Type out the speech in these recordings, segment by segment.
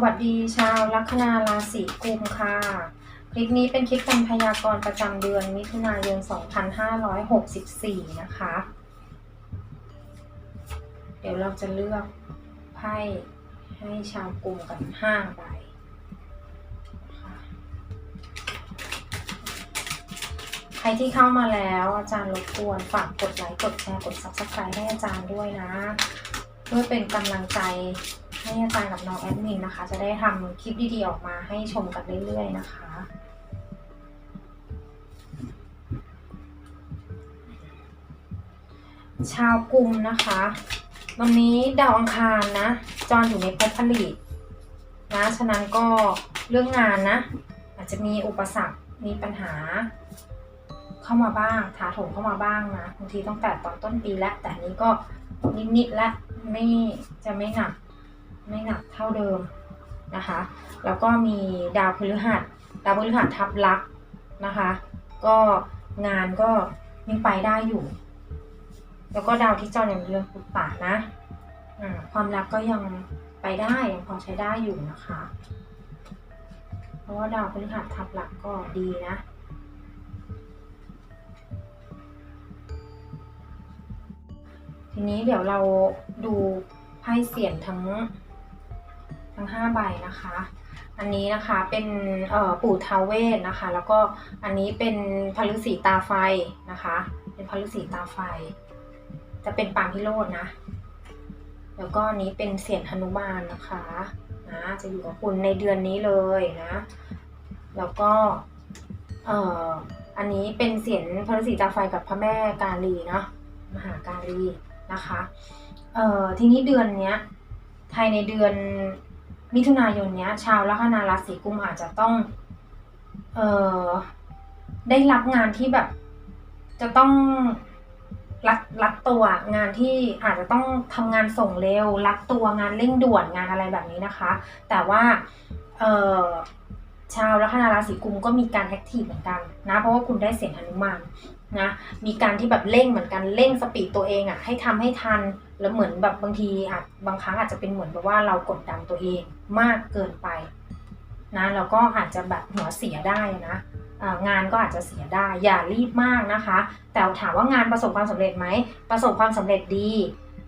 สวัสดีชาวลัคนาราศีกุมค่ะ คลิปนี้เป็นคลิปการพยากรณ์ประจำเดือนมิถุนายน 2564 นะคะ เดี๋ยวเราจะเลือกไพ่ให้ชาวกุมกัน 5 ใบคใครที่เข้ามาแล้วอาจารย์รบกวนฝากกดไลค์ กดแชร์ กด subscribe ให้อาจารย์ด้วยนะ เพื่อเป็นกำลังใจ ให้อาจารย์กับน้องแอดมินนะคะ จะได้ทำคลิปดีๆออกมาให้ชมกันเรื่อยๆนะคะชาวกลุ่มนะคะ วันนี้ดาวอังคารนะจรอยู่ในภพผลิตนะ ฉะนั้นก็เรื่องงานนะ อาจจะมีอุปสรรค มีปัญหา เข้ามาบ้าง ถาโถมเข้ามาบ้างนะ บางทีต้องแต่ตอนต้นปีแล้ว แต่อันนี้ก็นิดๆและไม่จะไม่หนัก ไม่หนักเท่าเดิมนะคะ แล้วก็มีดาวพฤหัส ดาวพฤหัสทับลักนะคะ ก็งานก็ยังไปได้อยู่ แล้วก็ดาวที่เจรยังเป็นเรื่องปุตตะนะอ่าความรักก็ยังไปได้ยังพอใช้ได้อยู่นะคะ เพราะว่าดาวพฤหัสทับลักก็ดีนะ ทีนี้เดี๋ยวเราดูไพ่เสียงทั้ง ทั้งห้าใบนะคะ อันนี้นะคะเป็นปู่ทาเวศนะคะ แล้วก็อันนี้เป็นพฤษีตาไฟนะคะ เป็นพฤษีตาไฟ จะเป็นปางพิโรจนะ แล้วก็นี้เป็นเสียงหนุมานนะคะนะจะอยู่กับคุณในเดือนนี้เลยนะ แล้วก็เอ่ออันนี้เป็นเสียงพระฤาษีตาไฟกับพระแม่กาลีเนาะมหาการีนะคะเอ่อทีนี้เดือนเนี้ยภายในเดือน มิถุนายนเนี้ย ชาวลัคนาราศีกุมอาจจะต้อง เอ่อ ได้รับงานที่แบบ จะต้องรัดรัดตัวงานที่อาจจะต้องทำงานส่งเร็ว รัดตัวงานเร่งด่วนงานอะไรแบบนี้นะคะ แต่ว่า เอ่อ ชาวลัคนาราศีกุมก็มีการแอคทีฟเหมือนกันนะ เพราะว่าคุณได้เสียงหนุมานนะมีการที่แบบเร่งเหมือนกันเร่งสปีดตัวเองอะ่ะให้ทำให้ทันแล้วเหมือนแบบบางทีอาจบางครั้งอาจจะเป็นเหมือนแบบว่าเรากดดันตัวเองมากเกินไปนะแล้วก็อาจจะแบบหัวเสียได้นะงานก็อาจจะเสียได้อย่ารีบมากนะคะ แต่ถามว่างานประสบความสำเร็จไหมประสบความสำเร็จดี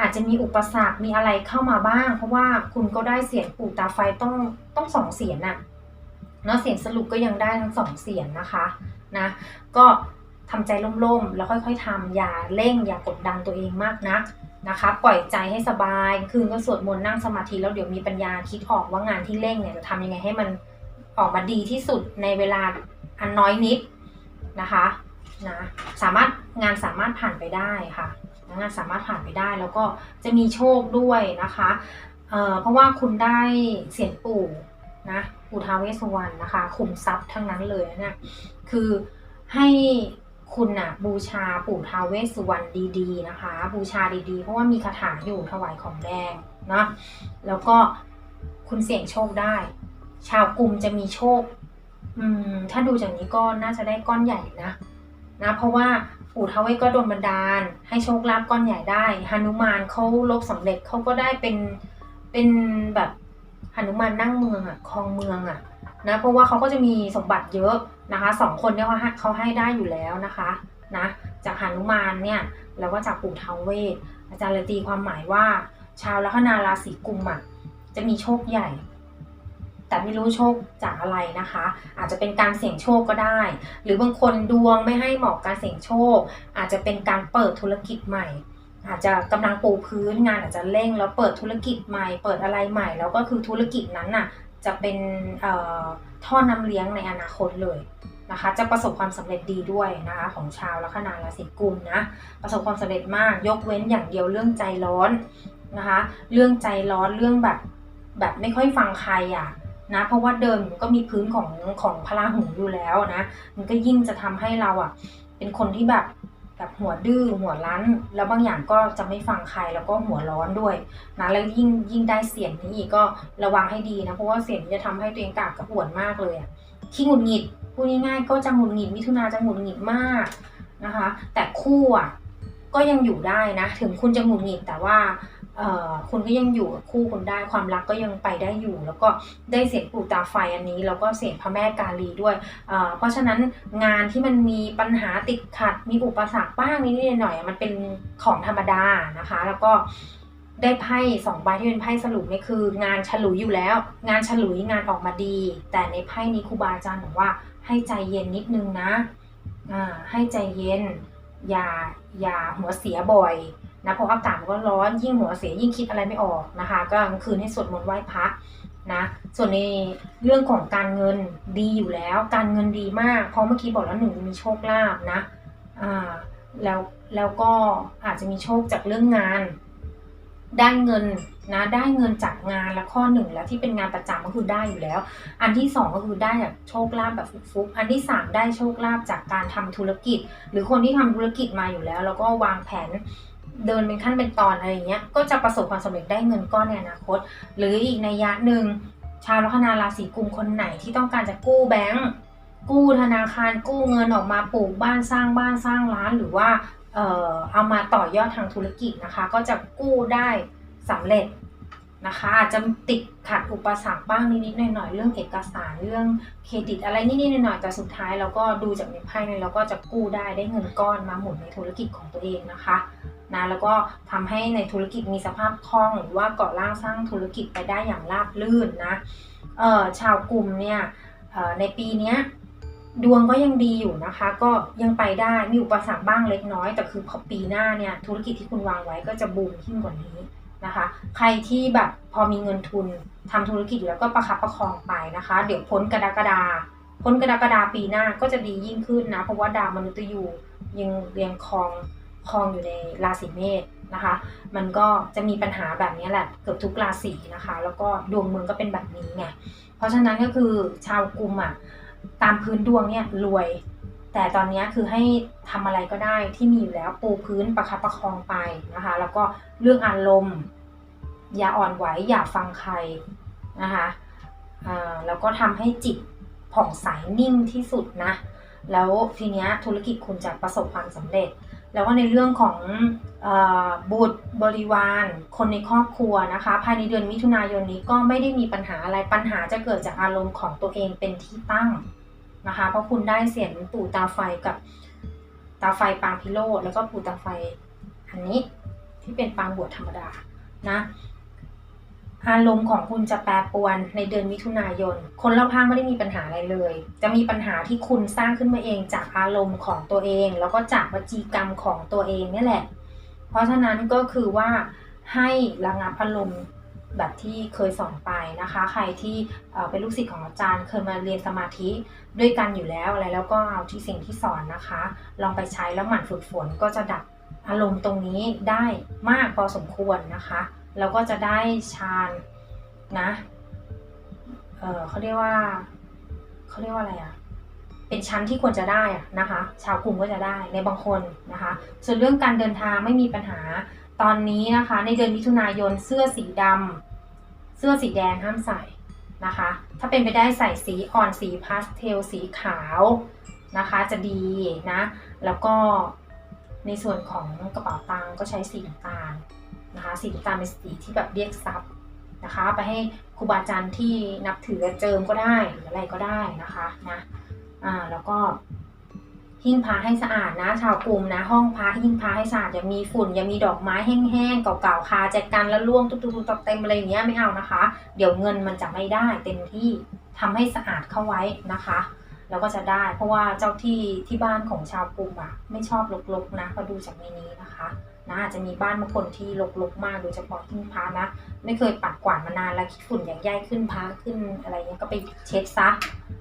อาจจะมีอุปสรรคมีอะไรเข้ามาบ้าง เพราะว่าคุณก็ได้เสียงปู่ตาไฟต้องต้องสองเสียงน่ะ เนาะเสียงสรุปก็ยังได้ทั้งสองเสียงนะคะนะก็ทำใจล่มๆ แล้วค่อยๆทำอย่าเร่งอย่ากดดันตัวเองมากนักนะคะ ปล่อยใจให้สบายคืนก็สวดมนต์นั่งสมาธิแล้วเดี๋ยวมีปัญญาคิดออกว่างานที่เร่งเนี่ยจะทำยังไงให้มันออกมาดีที่สุดในเวลาอันน้อยนิดนะคะนะสามารถงานสามารถผ่านไปได้ค่ะงานสามารถผ่านไปได้แล้วก็จะมีโชคด้วยนะคะเเพราะว่าคุณได้เสียงปู่นะ ปู่ท้าวเวสสุวรรณนะคะขุมทรัพย์ทั้งนั้นเลยนะเนี่ยคือให้คุณน่ะบูชาปู่ท้าวเวสสุวรรณดีๆนะคะ บูชาดีๆ เพราะว่ามีคาถาอยู่ถวายของแดงนะแล้วก็คุณเสี่ยงโชคได้ ชาวกลุ่มจะมีโชค อืม ถ้าดูจากนี้ก็น่าจะได้ก้อนใหญ่นะนะเพราะว่าปู่ท้าวเวสก็โดนบันดาล ให้โชคลาภก้อนใหญ่ได้หนุมานเขาลบสำเร็จเขาก็ได้เป็นเป็นแบบ หนุมานนั่งเมืองอะครองเมืองอะนะเพราะว่าเขาก็จะมีสมบัติเยอะนะคะสองคนเนี่ยเขาให้เขาให้ได้อยู่แล้วนะคะนะจากหนุมานเนี่ยแล้วก็จากปู่ทาวเวสอาจารย์เลยตีความหมายว่า ชาวลัคนาราศีกุมอะจะมีโชคใหญ่ แต่ไม่รู้โชคจากอะไรนะคะ อาจจะเป็นการเสี่ยงโชคก็ได้ หรือบางคนดวงไม่ให้เหมาะการเสี่ยงโชค อาจจะเป็นการเปิดธุรกิจใหม่ อาจจะกำลังปูพื้นงานอาจจะเร่งแล้วเปิดธุรกิจใหม่ เปิดอะไรใหม่ แล้วก็คือธุรกิจนั้นน่ะจะเป็นท่อน้ำเลี้ยงในอนาคตเลยนะคะ จะประสบความสำเร็จดีด้วยนะคะของชาวลัคนาราศีกุมนะประสบความสำเร็จมาก ยกเว้นอย่างเดียวเรื่องใจร้อนนะคะ เรื่องใจร้อนเรื่องแบบแบบไม่ค่อยฟังใครอะนะเพราะว่าเดิมมันก็มีพื้นของของพลาหูอยู่แล้วนะ มันก็ยิ่งจะทำให้เราอะเป็นคนที่แบบ แบบหัวดื้อหัวรั้น แล้วบางอย่างก็จะไม่ฟังใครแล้วก็หัวร้อนด้วยนะแล้วยิ่งยิ่งได้เสียงนี้อีกก็ระวังให้ดีนะเพราะว่าเสียงนี้จะทำให้ตัวเองกากกระอ่วนมากเลยอะขี้หงุดหงิดพูดง่ายๆก็จะหงุดหงิดมิถุนาจะหงุดหงิดมากนะคะ แต่คู่อะก็ยังอยู่ได้นะ ถึงคุณจะหงุดหงิดแต่ว่า คุณก็ยังอยู่กับคู่คุณได้ความรักก็ยังไปได้อยู่ แล้วก็ได้เสียงปู่ตาไฟอันนี้ แล้วก็เสียงพระแม่กาลีด้วยเเพราะฉะนั้นงานที่มันมีปัญหาติดขัด มีอุปสรรคบ้างนิดหน่อยมันเป็นของธรรมดานะคะ แล้วก็ได้ไพ่สองใบที่เป็นไพ่สรุปนี่คือ งานฉลุยอยู่แล้ว งานฉลุยงานออกมาดี แต่ในไพ่นี้ครูบาอาจารย์บอกว่าให้ใจเย็นนิดนึงนะให้ใจเย็น อย่าอย่าหัวเสียบ่อย นะเพราะอากาศมันก็ร้อนยิ่งหัวเสียยิ่งคิดอะไรไม่ออกนะคะ ก็กลางคืนให้สวดมนต์ไหว้พระนะส่วนในเรื่องของการเงินดีอยู่แล้ว การเงินดีมาก เพราะเมื่อกี้บอกแล้วหนึ่งมีโชคลาภนะอ่าแล้วแล้วก็อาจจะมีโชคจากเรื่องงาน ได้เงินนะได้เงินจากงานและข้อหนึ่งแล้วที่เป็นงานประจำก็คือได้อยู่แล้ว อันที่สองก็คือได้จากโชคลาภแบบฟุกๆอันที่สามได้โชคลาภจากการทำธุรกิจ หรือคนที่ทำธุรกิจมาอยู่แล้ว แล้วก็วางแผน เดินเป็นขั้นเป็นตอนอะไรอย่างเงี้ยก็จะประสบความสำเร็จได้เงินก้อนในอนาคต หรืออีกในยะหนึ่งชาวลัคนาราศีกุมคนไหนที่ต้องการจะกู้แบงก์กู้ธนาคารกู้เงินออกมาปลูกบ้านสร้างบ้านสร้างร้านหรือว่าเอ่อเอามาต่อยอดทางธุรกิจนะคะ ก็จะกู้ได้สำเร็จนะคะอาจจะติดขัดอุปสรรคบ้างนิดๆหน่อยๆเรื่องเอกสารเรื่องเครดิตอะไรนิดๆหน่อยๆแต่สุดท้ายเราก็ดูจากในไพ่เนี่ยเราก็จะกู้ได้ได้เงินก้อนมาหมุนในธุรกิจของตัวเองนะคะ นะแล้วก็ทำให้ในธุรกิจมีสภาพคล่อง หรือว่าก่อร่างสร้างธุรกิจไปได้อย่างราบรื่นนะเออชาวกลุ่มเนี่ยในปีนี้ดวงก็ยังดีอยู่นะคะ ก็ยังไปได้มีอุปสรรคบ้างเล็กน้อย แต่คือพอปีหน้าเนี่ยธุรกิจที่คุณวางไว้ก็จะบูมขึ้นกว่านี้นะคะ ใครที่แบบพอมีเงินทุนทำธุรกิจอยู่แล้วก็ประคับประคองไปนะคะ เดี๋ยวพ้นกระดากฎาพ้นกระดากฎาปีหน้าก็จะดียิ่งขึ้นนะ เพราะว่าดาวมนุษย์ยูยังเรียงคอง ครองอยู่ในราศีเมษนะคะ มันก็จะมีปัญหาแบบนี้แหละเกือบทุกราศีนะคะ แล้วก็ดวงเมืองก็เป็นแบบนี้ไง เพราะฉะนั้นก็คือชาวกุมอะตามพื้นดวงเนี่ยรวย แต่ตอนนี้คือให้ทำอะไรก็ได้ที่มีอยู่แล้วปูพื้นประคับประคองไปนะคะ แล้วก็เรื่องอารมณ์ อย่าอ่อนไหวอย่าฟังใครนะคะแล้วก็ทำให้จิตผ่องใสนิ่งที่สุดนะ แล้วทีเนี้ยธุรกิจคุณจะประสบความสำเร็จ แล้วก็ในเรื่องของออบุตรบริวาร คนในครอบครัวนะคะ ภายในเดือนมิถุนายนนี้ก็ไม่ได้มีปัญหาอะไรปัญหาจะเกิดจากอารมณ์ของตัวเองเป็นที่ตั้งนะคะ เพราะคุณได้เสียงปู่ตาไฟกับตาไฟปางพิโรธแล้วก็ปู่ตาไฟอันนี้ที่เป็นปางบวชธรรมดานะ อารมณ์ของคุณจะแปรปรวนในเดือนมิถุนายน คนรอบข้างไม่ได้มีปัญหาอะไรเลย จะมีปัญหาที่คุณสร้างขึ้นมาเองจากอารมณ์ของตัวเอง แล้วก็จากวจีกรรมของตัวเองนี่แหละ เพราะฉะนั้นก็คือว่าให้ระงับอารมณ์แบบที่เคยสอนไปนะคะ ใครที่เอ่อเป็นลูกศิษย์ของอาจารย์เคยมาเรียนสมาธิด้วยกันอยู่แล้วอะไรแล้วก็เอาที่สิ่งที่สอนนะคะ ลองไปใช้แล้วหมั่นฝึกฝนก็จะดับอารมณ์ตรงนี้ได้มากพอสมควรนะคะ แล้วก็จะได้ฌานนะ เออเขาเรียกว่าเขาเรียกว่าอะไรอะเป็นชั้นที่ควรจะได้อะนะคะ ชาวกลุ่มก็จะได้ในบางคนนะคะ ส่วนเรื่องการเดินทางไม่มีปัญหาตอนนี้นะคะ ในเดือนมิถุนายนเสื้อสีดำเสื้อสีแดงห้ามใส่นะคะ ถ้าเป็นไปได้ใส่สีอ่อนสีพาสเทลสีขาวนะคะ จะดีนะ แล้วก็ในส่วนของกระเป๋าตังก็ใช้สีน้ำตาล นะคะสีน้ำตาเป็นสีที่แบบเรียกทรัพย์นะคะ ไปให้ครูบาอาจารย์ที่นับถือเจิมก็ได้หรืออะไรก็ได้นะคะนะอ่าแล้วก็หิ้งพระให้สะอาดนะ ชาวกลุ่มนะ ห้องพระหิ้งพระให้สะอาดอย่ามีฝุ่นอย่ามีดอกไม้แห้งๆเก่าๆคาแจกันแล้วล่วงตุ๊บๆเต็มอะไรอย่างเงี้ยไม่เอานะคะ เดี๋ยวเงินมันจะไม่ได้เต็มที่ทำให้สะอาดเข้าไว้นะคะแล้วก็จะได้ เพราะว่าเจ้าที่ที่บ้านของชาวกลุ่มอะไม่ชอบรกๆนะพอดูจากในนี้นะคะ นะอาจจะมีบ้านบางคนที่รกๆมากโดยเฉพาะที่พานะ ไม่เคยปัดกวาดมานานแล้วคิดฝุ่นใหญ่ๆขึ้นพาขึ้นอะไรเงี้ยก็ไปเช็ดซะ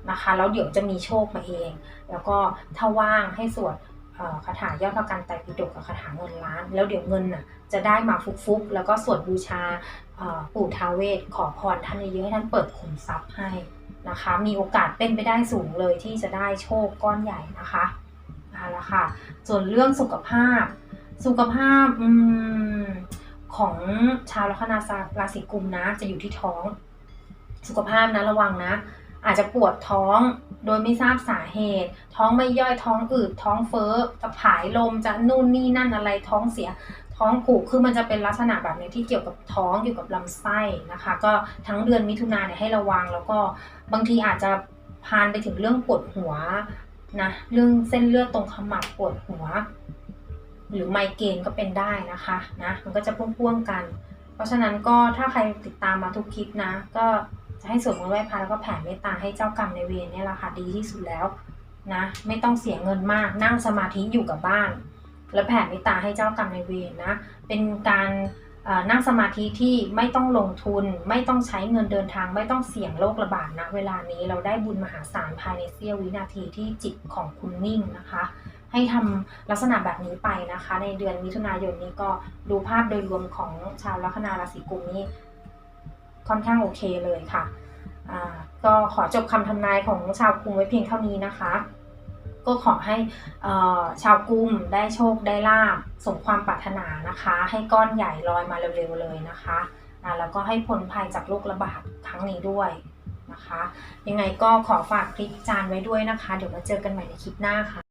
นะคะแล้วเดี๋ยวจะมีโชคมาเอง แล้วก็ถ้าว่างให้สวดเอ่อคาถายอดพระกันไตรปิฎกกับคาถาเงินล้าน แล้วเดี๋ยวเงินน่ะจะได้มาฟุกๆ แล้วก็สวดบูชาปู่ท้าวเวสขอพรท่านเยอะให้ท่านเปิดขุมทรัพย์ให้นะคะ มีโอกาสเป็นไปได้สูงเลยที่จะได้โชคก้อนใหญ่นะคะเอาละค่ะส่วนเรื่องสุขภาพ สุขภาพอของชาวลัคนาราศีกุมนะ จะอยู่ที่ท้อง สุขภาพนะระวังนะ อาจจะปวดท้องโดยไม่ทราบสาเหตุ ท้องไม่ย่อยท้องอืดท้องเฟ้อจะผายลมจะนู่นนี่นั่นอะไรท้องเสียท้องผูกคือมันจะเป็นลักษณะแบบนี้ที่เกี่ยวกับท้องเกี่ยวกับลำไส้นะคะ ก็ทั้งเดือนมิถุนาเนี่ยให้ระวัง แล้วก็บางทีอาจจะพานไปถึงเรื่องปวดหัวนะเรื่องเส้นเลือดตรงขมับปวดหัว หรือไมเกรนก็เป็นได้นะคะนะมันก็จะพ่วงๆกัน เพราะฉะนั้นก็ถ้าใครติดตามมาทุกคลิปนะ ก็จะให้สวดมนต์ไหว้พระแล้วก็แผ่เมตตาให้เจ้ากรรมในเวรเนี่ยแหละค่ะดีที่สุดแล้วนะไม่ต้องเสียเงินมากนั่งสมาธิอยู่กับบ้าน แล้วแผ่เมตตาให้เจ้ากรรมในเวรนะเป็นการนั่งสมาธิที่ไม่ต้องลงทุน ไม่ต้องใช้เงินเดินทาง ไม่ต้องเสี่ยงโรคระบาดนะเวลานี้เราได้บุญมหาศาลภายในเสี้ยววินาทีที่จิตของคุณนิ่งนะคะ ให้ทำลักษณะแบบนี้ไปนะคะ ในเดือนมิถุนายนนี้ก็ดูภาพโดยรวมของชาวลัคนาราศีกุมนี้ค่อนข้างโอเคเลยค่ะก็ขอจบคำทำนายของชาวกุมไว้เพียงเท่านี้นะคะ ก็ขอให้ชาวกุมได้โชคได้ลาบสมความปรารถนานะคะ ให้ก้อนใหญ่ลอยมาเร็วๆเลยนะคะแล้วก็ให้พ้นภัยจากโรคระบาดครั้งนี้ด้วยนะคะ ยังไงก็ขอฝากคลิปจานไว้ด้วยนะคะ เดี๋ยวมาเจอกันใหม่ในคลิปหน้าค่ะ